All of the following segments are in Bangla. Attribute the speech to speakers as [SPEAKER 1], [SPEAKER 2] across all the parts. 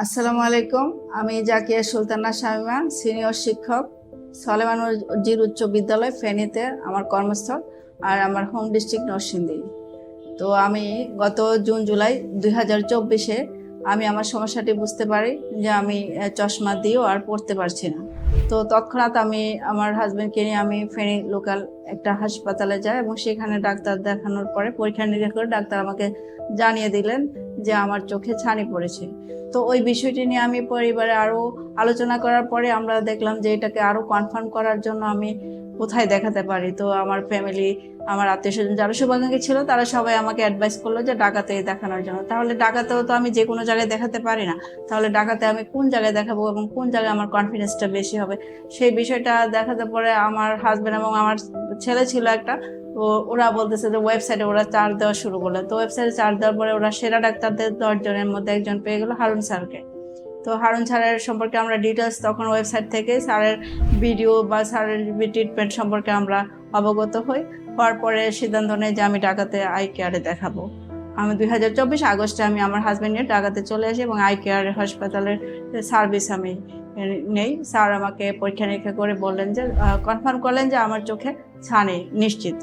[SPEAKER 1] আসসালামু আলাইকুম। আমি জাকিয়া সুলতানা শামিমা সিনিয়র শিক্ষক, সলেমান জির উচ্চ বিদ্যালয় ফেনীতে, আমার কর্মস্থল আর আমার হোম ডিস্ট্রিক্ট নরসিংদী। তো আমি গত জুন, জুলাই দুই হাজার চব্বিশে আমি আমার সমস্যাটি বুঝতে পারি যে আমি চশমা দিয়েও আর পড়তে পারছি না। তো তৎক্ষণাৎ আমি আমার হাজব্যান্ডকে নিয়ে আমি ফেনী লোকাল একটা হাসপাতালে যাই এবং সেখানে ডাক্তার দেখানোর পরে পরীক্ষা নিরীক্ষা করে ডাক্তার আমাকে জানিয়ে দিলেন যে আমার চোখে ছানি পড়েছে। তো ওই বিষয়টি নিয়ে আমি পরিবারে আরও আলোচনা করার পরে আমরা দেখলাম যে এটাকে আরও কনফার্ম করার জন্য আমি কোথায় দেখাতে পারি? তো আমার ফ্যামিলি আমার আত্মীয় স্বজন যারা শুভাকাঙ্ক্ষী ছিল, তারা সবাই আমাকে অ্যাডভাইস করল যে ডাকাতে দেখানোর জন্য। তাহলে ডাকাতেও তো আমি যে কোনো জায়গায় দেখাতে পারি না। তাহলে ডাকাতে আমি কোন জায়গায় দেখাবো এবং কোন জায়গায় আমার কনফিডেন্সটা বেশি হবে? সেই বিষয়টা দেখাতে পরে আমার হাজব্যান্ড এবং আমার ছেলে ছিল একটা, তো ওরা বলতেছে যে ওয়েবসাইটে ওরা চার্জ দেওয়া শুরু করল। তো ওয়েবসাইটে চার্জ দেওয়ার পরে ওরা সেরা ডাক্তারদের দশজনের মধ্যে একজন পেয়ে গেলো হারুন স্যারকে। তো হারুন স্যারের সম্পর্কে আমরা ডিটেলস তখন ওয়েবসাইট থেকে স্যারের ভিডিও বা স্যারের ট্রিটমেন্ট সম্পর্কে আমরা অবগত হই। হওয়ার পরে সিদ্ধান্ত নেই যে আমি ঢাকাতে আই কেয়ারে দেখাবো। আমি দুই হাজার চব্বিশ আগস্টে আমি আমার হাজব্যান্ড নিয়ে ঢাকাতে চলে আসি এবং আই কেয়ার হাসপাতালের সার্ভিস আমি নেই। স্যার আমাকে পরীক্ষা নিরীক্ষা করে বললেন যে কনফার্ম করলেন যে আমার চোখে ছানি, নিশ্চিত।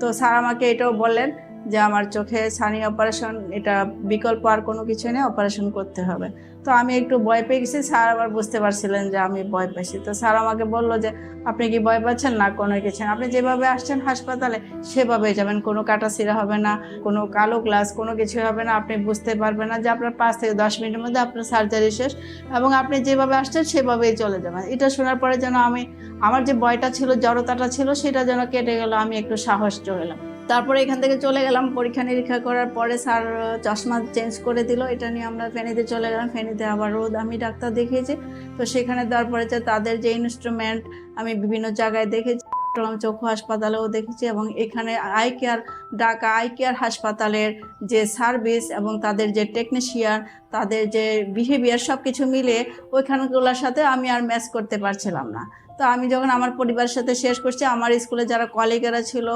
[SPEAKER 1] তো স্যার আমাকে এটাও বললেন যে আমার চোখে ছানি অপারেশন এটা বিকল্প আর কোনো কিছু নেই অপারেশন করতে হবে। তো আমি একটু ভয় পেয়ে গেছি, স্যার আবার বুঝতে পারছিলেন যে আমি ভয় পাইছি। তো স্যার আমাকে বলল যে, আপনি কি ভয় পাচ্ছেন না কোনো কিছু। আপনি যেভাবে আসছেন হাসপাতালে, সেভাবে যাবেন। কোনো কাটা সিরা হবে না, কোনো কালো গ্লাস কোনো কিছু হবে না। আপনি বুঝতে পারবেন না যে আপনার পাঁচ থেকে দশ মিনিটের মধ্যে আপনার সার্জারি শেষ এবং আপনি যেভাবে আসছেন, সেভাবেই চলে যাবেন। এটা শোনার পরে যেন আমি, আমার যে ভয়টা ছিল, জড়তাটা ছিল, সেটা যেন কেটে গেল, আমি একটু সাহস জোগালাম তারপরে এখান থেকে চলে গেলাম পরীক্ষা নিরীক্ষা করার পরে স্যার চশমা চেঞ্জ করে দিল। এটা নিয়ে আমরা ফেনীতে চলে গেলাম। ফেনীতে আবার রোদ, আমি ডাক্তার দেখিয়েছি। তো সেখানে দেওয়ার পরে যে তাদের যে ইনস্ট্রুমেন্ট আমি বিভিন্ন জায়গায় দেখেছি। চট্টগ্রাম চক্ষু হাসপাতালেও দেখেছি এবং এখানে eye care Dhaka eye care হাসপাতালের যে সার্ভিস এবং তাদের যে টেকনিশিয়ান তাদের যে বিহেভিয়ার সব কিছু মিলে ওইখানগুলোর সাথে আমি আর ম্যাচ করতে পারছিলাম না। তো আমি যখন আমার পরিবারের সাথে শেয়ার করছি, আমার স্কুলে যারা কলিগেরা ছিল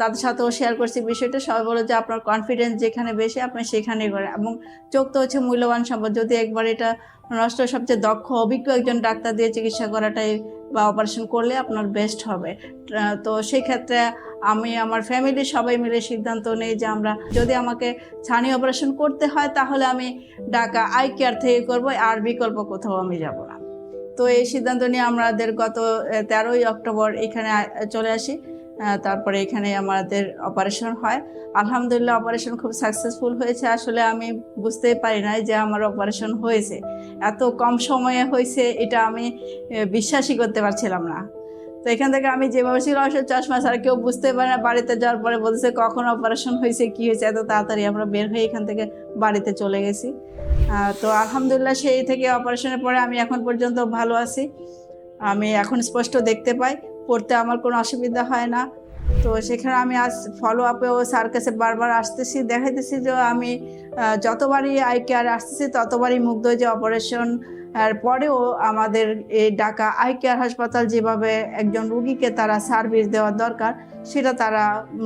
[SPEAKER 1] তাদের সাথেও শেয়ার করছি বিষয়টা। সবাই বলে যে, আপনার কনফিডেন্স যেখানে বেশি, আপনি সেখানেই করেন। এবং চোখ তো হচ্ছে মূল্যবান সম্পদ। যদি একবার এটা নষ্ট, সবচেয়ে দক্ষ, অভিজ্ঞ একজন ডাক্তার দিয়ে চিকিৎসা করাটাই বা অপারেশন করলে আপনার বেস্ট হবে। তো সেই ক্ষেত্রে আমি, আমার ফ্যামিলি সবাই মিলে সিদ্ধান্ত নেই যে, আমরা যদি আমাকে ছানি অপারেশন করতে হয়, তাহলে আমি ঢাকা আই কেয়ার থেকে করব, আর বিকল্প কোথাও আমি যাব না। তো এই সিদ্ধান্ত নিয়ে আমাদের গত তেরোই অক্টোবর এখানে চলে আসি। তারপরে এখানে আমাদের অপারেশন হয়। আলহামদুলিল্লাহ অপারেশন খুব সাকসেসফুল হয়েছে। আসলে আমি বুঝতেই পারি নাই যে আমার অপারেশন হয়েছে। এত কম সময়ে হয়েছে, এটা আমি বিশ্বাসই করতে পারছিলাম না। তো এখান থেকে আমি যেভাবে ছিল আসলে চশমা ছাড়া কেউ বুঝতে পারে না, বাড়িতে যাওয়ার পরে বলছে কখন অপারেশন হয়েছে, কি হয়েছে? এত তাড়াতাড়ি আমরা বের হয়ে এখান থেকে বাড়িতে চলে গেছি। তো আলহামদুলিল্লাহ সেই থেকে অপারেশনের পরে আমি এখন পর্যন্ত ভালো আছি। আমি এখন স্পষ্ট দেখতে পাই, পড়তে আমার কোনো অসুবিধা হয় না। তো সেখানে আমি আজ ফলো আপেও স্যার কাছে বারবার আসতেছি, দেখাইতেছি যে আমি যতবারই আই কেয়ার আসতেছি, ততবারই মুগ্ধ যে অপারেশন আর পরেও আমাদের এই ঢাকা আই কেয়ার হাসপাতাল যেভাবে একজন রুগীকে তারা সার্ভিস দেওয়ার দরকার, সেটা তারা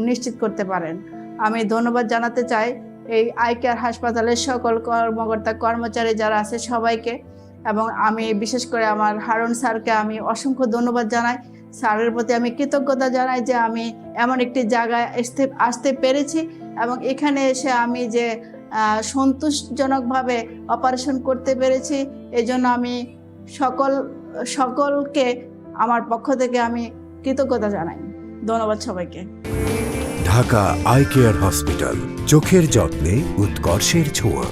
[SPEAKER 1] নিশ্চিত করতে পারেন। আমি ধন্যবাদ জানাতে চাই এই আই কেয়ার হাসপাতালের সকল কর্মকর্তা, কর্মচারী যারা আছে সবাইকে এবং আমি বিশেষ করে আমার হারুন স্যারকে আমি অসংখ্য ধন্যবাদ জানাই। স্যারের প্রতি আমি কৃতজ্ঞতা জানাই যে আমি এমন একটি জায়গায় আসতে আসতে পেরেছি এবং এখানে এসে আমি যে সন্তোষজনকভাবে অপারেশন করতে পেরেছি এই জন্য আমি সকল, সকলকে আমার পক্ষ থেকে আমি কৃতজ্ঞতা জানাই। ধন্যবাদ সবাইকে।
[SPEAKER 2] ঢাকা আই কেয়ার হসপিটাল, চোখের যত্নে উৎকর্ষের ছোঁয়া।